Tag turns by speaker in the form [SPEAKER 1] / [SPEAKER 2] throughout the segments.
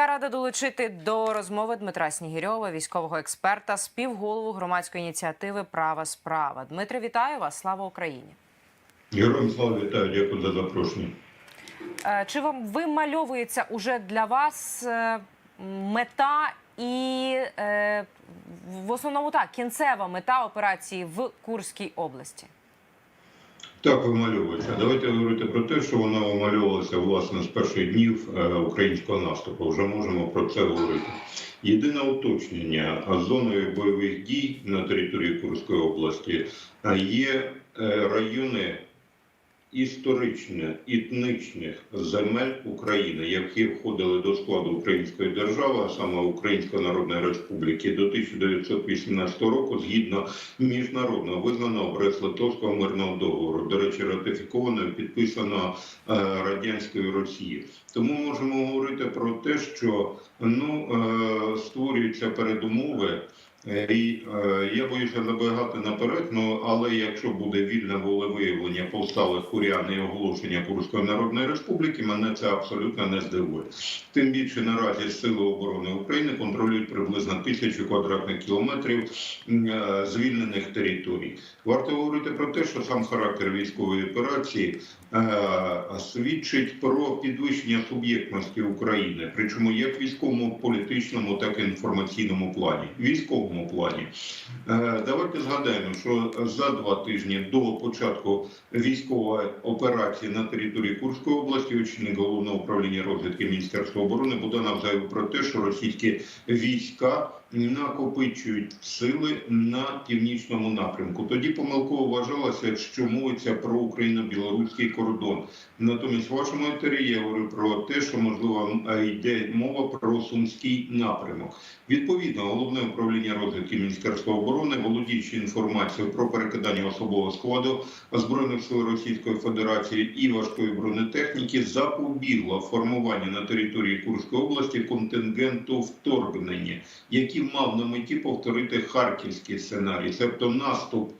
[SPEAKER 1] Я рада долучити до розмови Дмитра Снігірьова, військового експерта, співголову громадської ініціативи Права справа. Дмитре, вітаю вас! Слава Україні!
[SPEAKER 2] Героям слава вітаю, дякую за запрошення.
[SPEAKER 1] Е, Чи вам вимальовується уже для вас е, мета і е, в основному так кінцева мета операції в Курській області?
[SPEAKER 2] Так вимальовується. Давайте говорити про те, що вона вимальовувалася власне з перших днів е, українського наступу. Вже можемо про це говорити. Єдине уточнення зоною бойових дій на території Курської області е, є е, райони історично етнічних земель України, які входили до складу Української держави, а саме Української Народної Республіки, до 1918 року, згідно міжнародного визнаного Брест-Литовського мирного договору, до речі, ратифікованого і підписаного е, радянською Росією. Тому можемо говорити про те, що ну е, створюються передумови. Е, І е, я боюся забігати наперед, ну але якщо буде вільне волевиявлення повсталих курян і оголошення Курської Народної Республіки, мене це абсолютно не здивує. Тим більше наразі Сили оборони України контролюють приблизно тисячу квадратних кілометрів е, звільнених територій. Варто говорити про те, що сам характер військової операції свідчить про підвищення суб'єктності України, причому як в військовому, політичному, так і інформаційному плані. Військовому плані Е, давайте згадаємо, що за два тижні до початку військової операції на території Курської області очільник головного управління розвідки Міністерства оборони Буданов заявив про те, що російські війська накопичують сили на північному напрямку. Тоді помилково вважалося, що мовиться про україно-білоруський кордон. Натомість, в вашому етері я говорю про те, що можливо е, йде мова про сумський напрямок. Відповідно, головне управління розвідки Міністерства оборони, володіючи інформацією про перекидання особового складу збройних сил Російської Федерації і важкої бронетехніки, запобігло формуванню на території Курської області контингенту вторгнення, який мав на меті повторити харківський сценарій, тобто наступ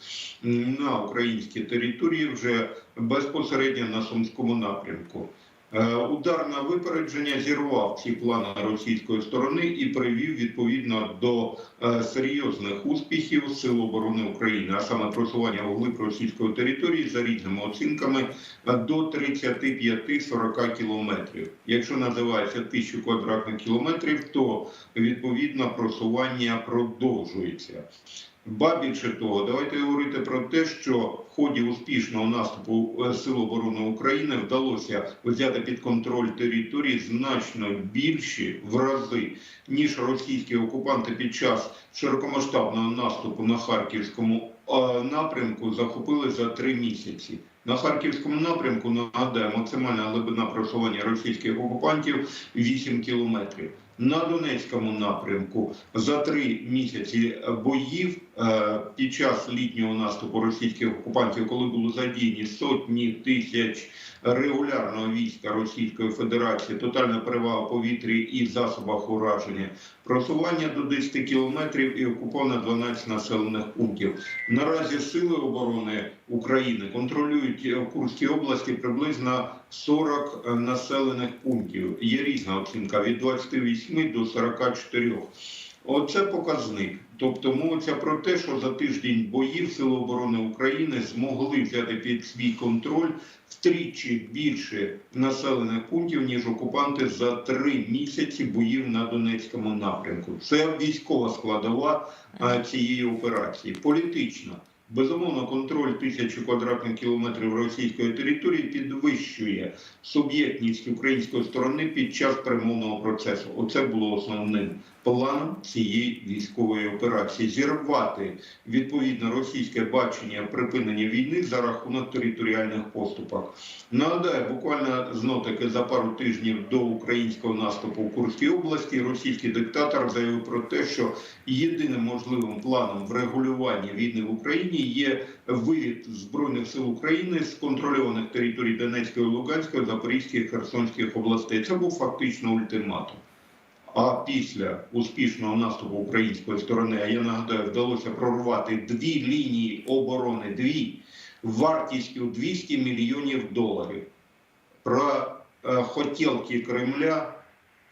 [SPEAKER 2] на українські території вже безпосередньо на сумському напрямку. Е, Удар на випередження зірвав ці плани російської сторони і привів відповідно до е, серйозних успіхів Сил оборони України, а саме просування вглиб російської території за різними оцінками е, до 35-40 кілометрів. Якщо називається тисячу квадратних кілометрів, то відповідно просування продовжується. Ба більше того, давайте говорити про те, що в ході успішного наступу е, Сил оборони України вдалося взяти під контроль території значно більші в рази, ніж російські окупанти під час широкомасштабного наступу на харківському е, напрямку захопили за три місяці. На харківському напрямку нагадаю, максимальна глибина просування російських окупантів 8 кілометрів. На Донецькому напрямку за три місяці боїв. Е, під час літнього наступу російських окупантів, коли були задіяні сотні тисяч регулярного війська Російської Федерації, тотальна перевага повітрі і засобах ураження, просування до 10 кілометрів і окуповано 12 населених пунктів. Наразі сили оборони України контролюють в Курській області приблизно 40 населених пунктів. Є різна оцінка від 28 до 44. Оце показник. Тобто мовиться про те, що за тиждень боїв Сили оборони України змогли взяти під свій контроль втричі більше населених пунктів, ніж окупанти за три місяці боїв на Донецькому напрямку. Це військова складова цієї операції. Політична. Безумовно, контроль тисячі квадратних кілометрів російської території підвищує суб'єктність української сторони під час перемовного процесу. Оце було основним планом цієї військової операції зірвати відповідно російське бачення припинення війни за рахунок територіальних поступок. Нагадаю, буквально знов таки за пару тижнів до українського наступу в Курській області російський диктатор заявив про те, що єдиним можливим планом врегулювання війни в Україні є вивід збройних сил України з контрольованих територій Донецької, Луганської, Запорізької, Херсонських областей. Це був фактично ультиматум. А після успішного наступу української сторони, а я нагадаю, вдалося прорвати дві лінії оборони, дві вартістю 200 мільйонів доларів. Про е, хотілки Кремля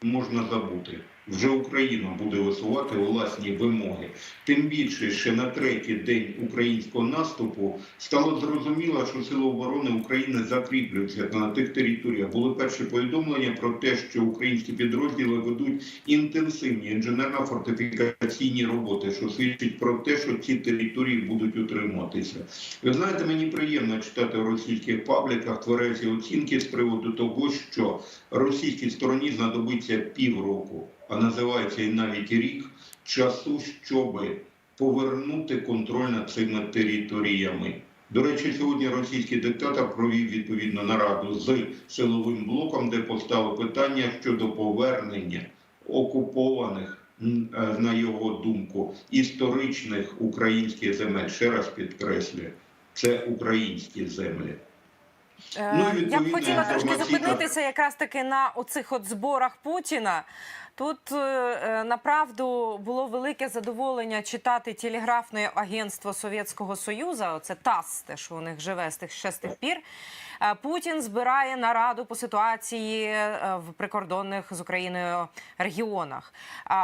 [SPEAKER 2] можна забути. Вже Україна буде висувати власні вимоги. Тим більше, ще на третій день українського наступу стало зрозуміло, що сили оборони України закріплюються на тих територіях. Були перші повідомлення про те, що українські підрозділи ведуть інтенсивні інженерно-фортифікаційні роботи, що свідчить про те, що ці території будуть утримуватися. Ви знаєте, мені приємно читати в російських пабліках тверезі оцінки з приводу того, що російській стороні знадобиться півроку, а називається і навіть рік часу, щоб повернути контроль над цими територіями. До речі, сьогодні російський диктатор провів відповідну нараду з силовим блоком, де поставив питання щодо повернення окупованих, е, на його думку, історичних українських земель. Ще раз підкреслюю, це українські землі.
[SPEAKER 1] Е,
[SPEAKER 2] Ну,
[SPEAKER 1] Я б хотіла трошки зупинитися якраз таки на оцих от зборах Путіна. Тут е, е, направду було велике задоволення читати телеграфне агентство Совєтського Союзу. Оце ТАСС, те, що у них живе з тих ще пір. Е, Путін збирає нараду по ситуації в прикордонних з Україною регіонах.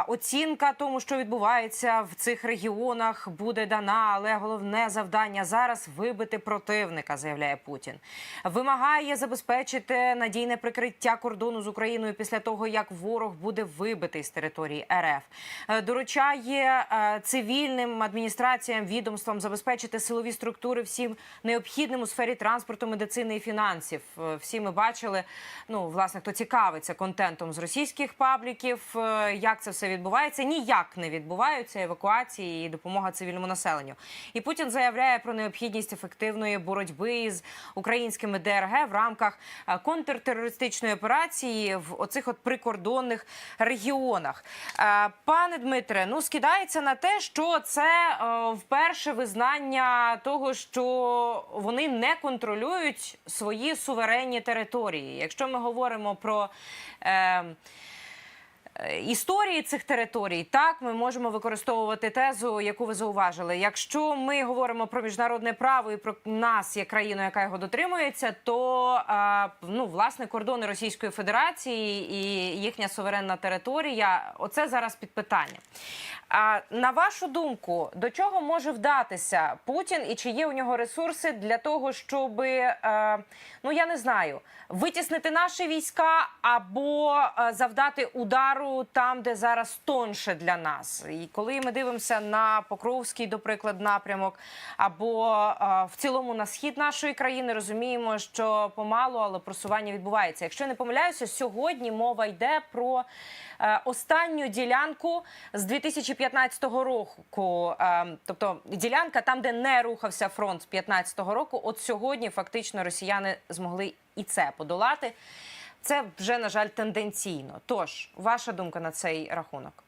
[SPEAKER 1] Оцінка тому, що відбувається в цих регіонах, буде дана, але головне завдання зараз вибити противника, заявляє Путін. Вимагає забезпечити надійне прикриття кордону з Україною після того, як ворог буде вибитий з території РФ. Е, Доручає е, цивільним адміністраціям, відомствам забезпечити силові структури всім необхідним у сфері транспорту, медицини і фінансів. Е, Всі ми бачили, ну власне, хто цікавиться контентом з російських пабліків, як це все відбувається. Ніяк не відбуваються евакуації і допомога цивільному населенню. І Путін заявляє про необхідність ефективної боротьби з українськими ДРГ в рамках контртерористичної операції в оцих от прикордонних. Е, Пане Дмитре, ну скидається на те, що це е, вперше визнання того, що вони не контролюють свої суверенні території. Якщо ми говоримо про е, історії цих територій, так ми можемо використовувати тезу, яку ви зауважили. Якщо ми говоримо про міжнародне право і про нас як країну, яка його дотримується, то ну власне кордони Російської Федерації і їхня суверенна територія, оце зараз під питанням. А на вашу думку, до чого може вдатися Путін і чи є у нього ресурси для того, щоб е, ну я не знаю, витіснити наші війська або е, завдати удару там, де зараз тонше для нас? І коли ми дивимося на Покровський, до приклад, напрямок, або в цілому на схід нашої країни, розуміємо, що помалу, але просування відбувається. Якщо я не помиляюся, сьогодні мова йде про е, останню ділянку з 2015 року. Е, тобто ділянка там, де не рухався фронт з 2015 року. От сьогодні фактично росіяни змогли і це подолати. Це вже на жаль тенденційно. Тож, ваша думка на цей рахунок?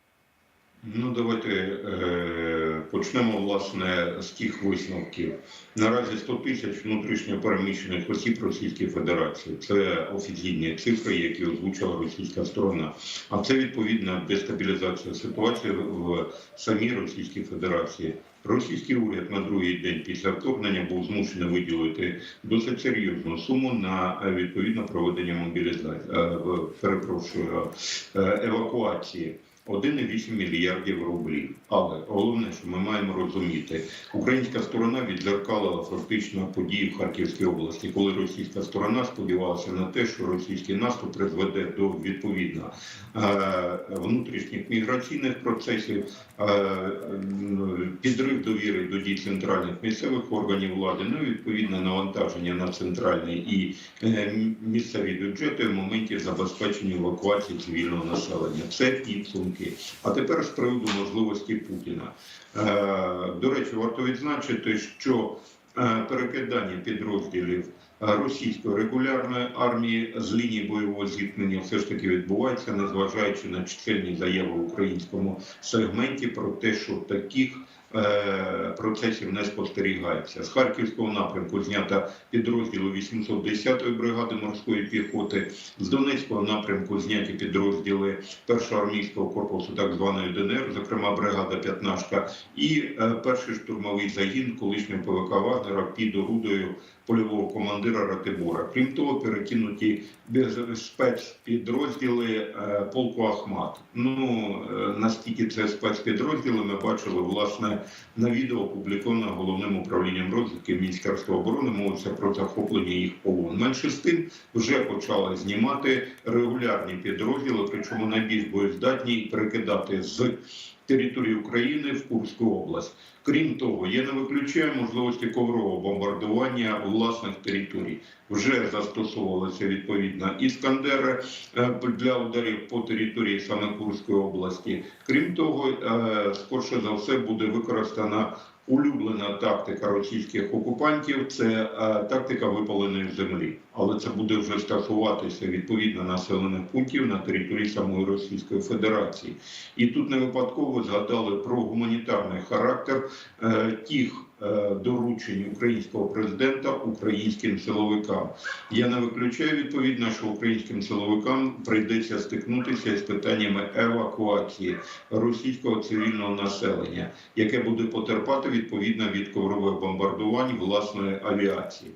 [SPEAKER 2] Ну, давайте е, почнемо власне з тих висновків. Наразі 100 тисяч внутрішньо переміщених осіб Російської Федерації. Це офіційні цифри, які озвучила російська сторона. А це відповідна дестабілізація ситуації в самій Російській Федерації. Російський уряд на другий день після вторгнення був змушений виділити досить серйозну суму на відповідно відповідне проведення мобілізації. е, Перепрошую е, евакуації. 1,8 мільярдів рублів. Але головне, що ми маємо розуміти, українська сторона відзеркалила фактично події в Харківській області, коли російська сторона сподівалася на те, що російський наступ призведе до відповідно е, внутрішніх міграційних процесів, е, підрив довіри до дій центральних місцевих органів влади, ну і відповідне навантаження на центральний і е, місцеві бюджети в моменті забезпечення евакуації цивільного населення. Це підсумки. А тепер з приводу можливості Путіна. Е, До речі, варто відзначити, що е, перекидання підрозділів російської регулярної армії з лінії бойового зіткнення все ж таки відбувається, незважаючи на чисельні заяви в українському сегменті про те, що таких е, процесів не спостерігається. З Харківського напрямку знято підрозділи 810-ї бригади морської піхоти, з Донецького напрямку зняті підрозділи першого армійського корпусу, так званої ДНР, зокрема бригада П'ятнашка, і е, перший штурмовий загін колишнього ПВК Вагнера під орудою польового командира Ратибора. Крім того, перекинуті спецпідрозділи е, полку Ахмат. Ну е, наскільки це спецпідрозділи, ми бачили власне на відео опубліковано головним управлінням розвідки Міністерства оборони. Мовиться про захоплення їх полон. Менше з тим вже почали знімати регулярні підрозділи, причому найбільш боєздатні перекидати з території України в Курську область. Крім того, я не виключаю можливості коврового бомбардування власних територій. Вже застосовувалися відповідно іскандери е, для ударів по території саме Курської області. Крім того, е, скорше за все буде використана улюблена тактика російських окупантів. Це е, тактика випаленої землі, але це буде вже стосуватися відповідно населених пунктів на території самої Російської Федерації. І тут не випадково згадали про гуманітарний характер е, тих доручень українського президента українським силовикам. Я не виключаю відповідно, що українським силовикам прийдеться стикнутися з питаннями евакуації російського цивільного населення, яке буде потерпати відповідно від коврових бомбардувань власної авіації.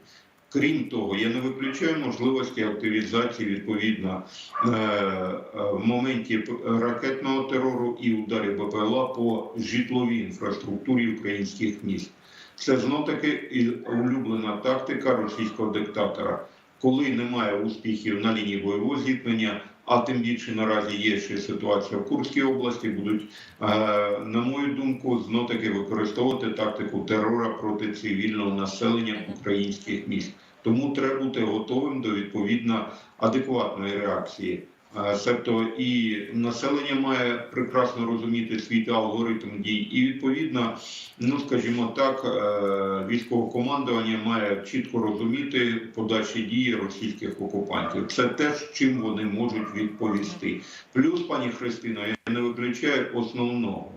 [SPEAKER 2] Крім того, я не виключаю можливості активізації відповідно е, е, в моменті ракетного терору і ударів БПЛА по житловій інфраструктурі українських міст. Це знов таки і улюблена тактика російського диктатора. Коли немає успіхів на лінії бойового зіткнення, а тим більше наразі є ще ситуація в Курській області, будуть, е, на мою думку, знов таки використовувати тактику терора проти цивільного населення українських міст. Тому треба бути готовим до відповідно адекватної реакції. Себто і населення має прекрасно розуміти свій алгоритм дій, і відповідно, ну скажімо так, е, військове командування має чітко розуміти подальші дії російських окупантів. Це те, чим вони можуть відповісти. Плюс, пані Христино, я не виключаю основного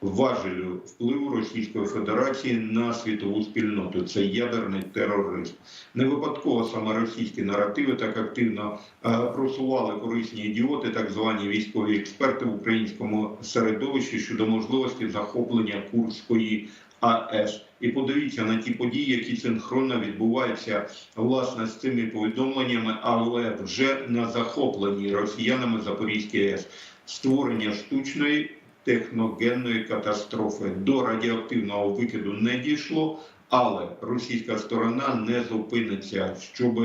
[SPEAKER 2] важелю впливу Російської Федерації на світову спільноту. Це ядерний тероризм. Не випадково саме російські наративи так активно е, просували корисні ідіоти, так звані військові експерти в українському середовищі щодо можливості захоплення Курської АЕС. І подивіться на ті події, які синхронно відбуваються власне з цими повідомленнями, але вже на захопленій росіянами Запорізькій АЕС створення штучної техногенної катастрофи до радіоактивного викиду не дійшло. Але російська сторона не зупиниться, щоб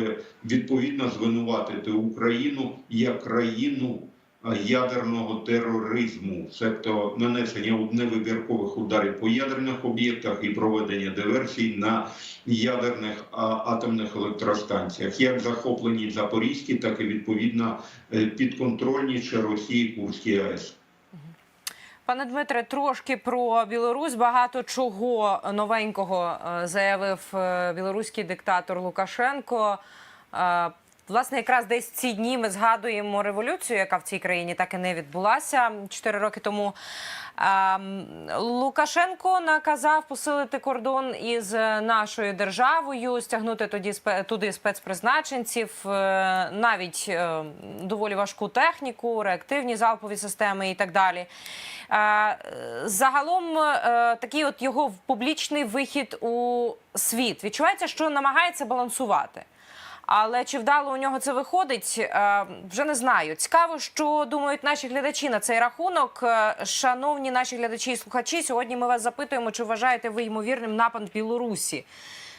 [SPEAKER 2] відповідно звинуватити Україну як країну ядерного тероризму, себто нанесення невибіркових ударів по ядерних об'єктах і проведення диверсій на ядерних атомних електростанціях, як захоплені Запорізькі, так і відповідно е, підконтрольні ще Росії Курській АЕС.
[SPEAKER 1] Пане Дмитре, трошки про Білорусь. Багато чого новенького е, заявив е, білоруський диктатор Лукашенко. Е, Власне, якраз десь ці дні ми згадуємо революцію, яка в цій країні так і не відбулася 4 роки тому. Ем, Лукашенко наказав посилити кордон із нашою державою, стягнути тоді туди спецпризначенців, е, навіть е, доволі важку техніку, реактивні залпові системи і так далі. Е, Загалом е, такий от його публічний вихід у світ відчувається, що намагається балансувати. Але чи вдало у нього це виходить, е, вже не знаю. Цікаво, що думають наші глядачі на цей рахунок. Е, Шановні наші глядачі і слухачі, сьогодні ми вас запитуємо, чи вважаєте ви ймовірним напад Білорусі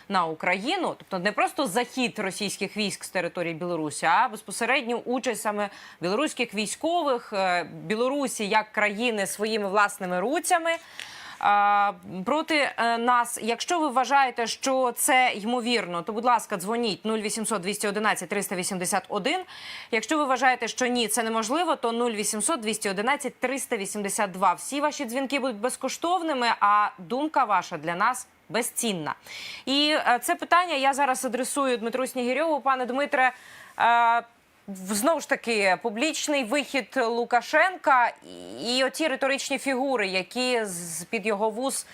[SPEAKER 1] на Україну, тобто не просто захід російських військ з території Білорусі, а безпосередню участь саме білоруських військових е, Білорусі як країни своїми власними руцями. Проти е, нас, якщо ви вважаєте, що це ймовірно, то будь ласка, дзвоніть 0800 211 381. Якщо ви вважаєте, що ні, це неможливо, то 0800 211 382. Всі ваші дзвінки будуть безкоштовними, а думка ваша для нас безцінна. І е, це питання я зараз адресую Дмитру Снігирьову. Пане Дмитре, е, знову ж таки, публічний вихід Лукашенка і- оті риторичні фігури, які з під його вуз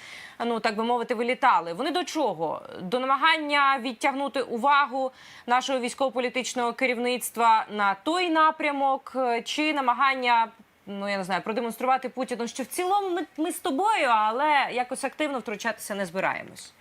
[SPEAKER 1] ну так би мовити, вилітали. Вони до чого? До намагання відтягнути увагу нашого військово-політичного керівництва на той напрямок, е, чи намагання. Ну я не знаю, продемонструвати Путіну, що в цілому ми, ми з тобою, але якось активно втручатися не збираємось.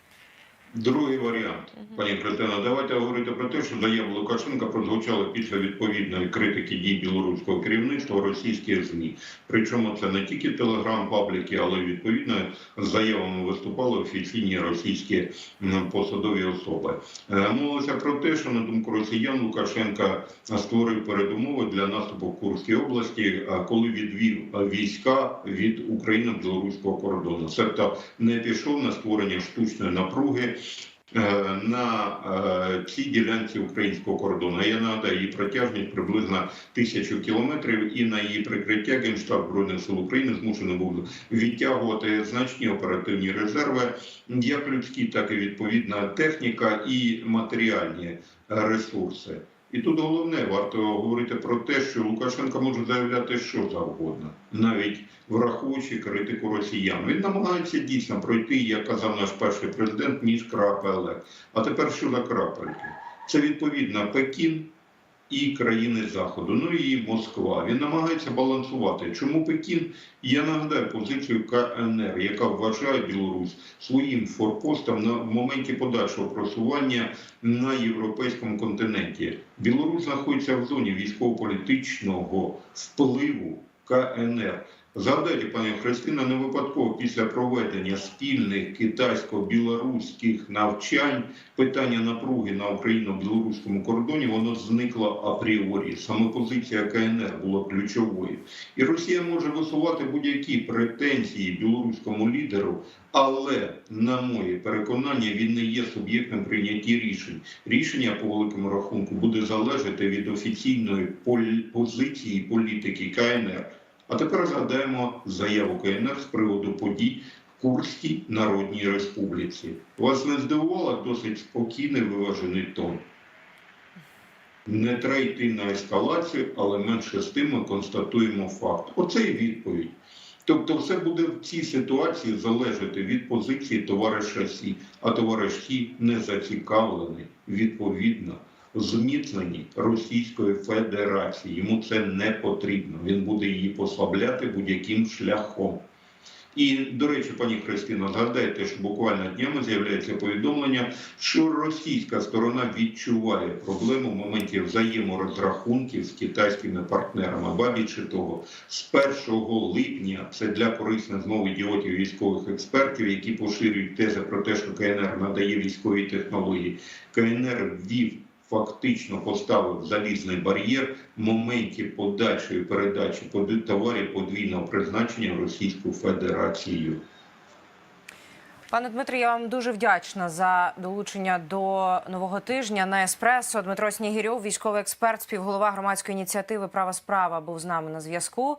[SPEAKER 2] Другий варіант, пані Христина, давайте говорити про те, що заяви Лукашенка прозвучали після відповідної критики дій білоруського керівництва російських ЗМІ. Причому це не тільки телеграм-пабліки, але й відповідно з заявами виступали офіційні російські посадові особи. Е, Мовилося про те, що на думку росіян Лукашенка створив передумови для наступу в Курській області, коли відвів війська від україно-білоруського кордону. Себто не пішов на створення штучної напруги. Е, На е, цій ділянці українського кордону я нагадаю, її протяжність приблизно тисячу кілометрів, і на її прикриття Генштаб збройних сил України змушено був відтягувати значні оперативні резерви, як людські, так і відповідна техніка і матеріальні ресурси. І тут головне варто говорити про те, що Лукашенко може заявляти що завгодно, навіть враховуючи критику росіян. Він намагається дійсно пройти, як казав наш перший президент, ніж крапелек. А тепер що за крапельки? Це відповідно Пекін і країни Заходу, ну і Москва. Він намагається балансувати. Чому Пекін? Я нагадаю позицію КНР, яка вважає Білорусь своїм форпостом на моменті подальшого просування на європейському континенті. Білорусь знаходиться в зоні військово-політичного впливу КНР. Згадайте, пані Христина, не випадково після проведення спільних китайсько-білоруських навчань питання напруги на україно-білоруському кордоні воно зникло апріорі. Саме позиція КНР була ключовою. І Росія може висувати будь-які претензії білоруському лідеру, але на моє переконання він не є суб'єктом прийняття рішень. Рішення по великому рахунку буде залежати від офіційної позиції політики КНР. А тепер згадаємо заяву КНР з приводу подій в Курській Народній Республіці. Вас не здивувало досить спокійний виважений тон. Не треба йти на ескалацію, але менше з тим ми констатуємо факт. Оце і відповідь. Тобто, все буде в цій ситуації залежати від позиції товариша Сі, а товариш Сі не зацікавлений відповідно зміцненні Російської Федерації. Йому це не потрібно. Він буде її послабляти будь-яким шляхом. І, до речі, пані Христино, згадайте, що буквально днями з'являється повідомлення, що російська сторона відчуває проблему в моменті взаєморозрахунків з китайськими партнерами. Ба більше того, з 1 липня це для корисних знову ідіотів військових експертів, які поширюють тези про те, що КНР надає військові технології. КНР ввів фактично поставив залізний бар'єр в моменті подальшої передачі товарів подвійного призначення в Російську Федерацію.
[SPEAKER 1] Пане Дмитре, я вам дуже вдячна за долучення до нового тижня на еспресо. Дмитро Снігірьов, військовий експерт, співголова громадської ініціативи Права справа, був з нами на зв'язку.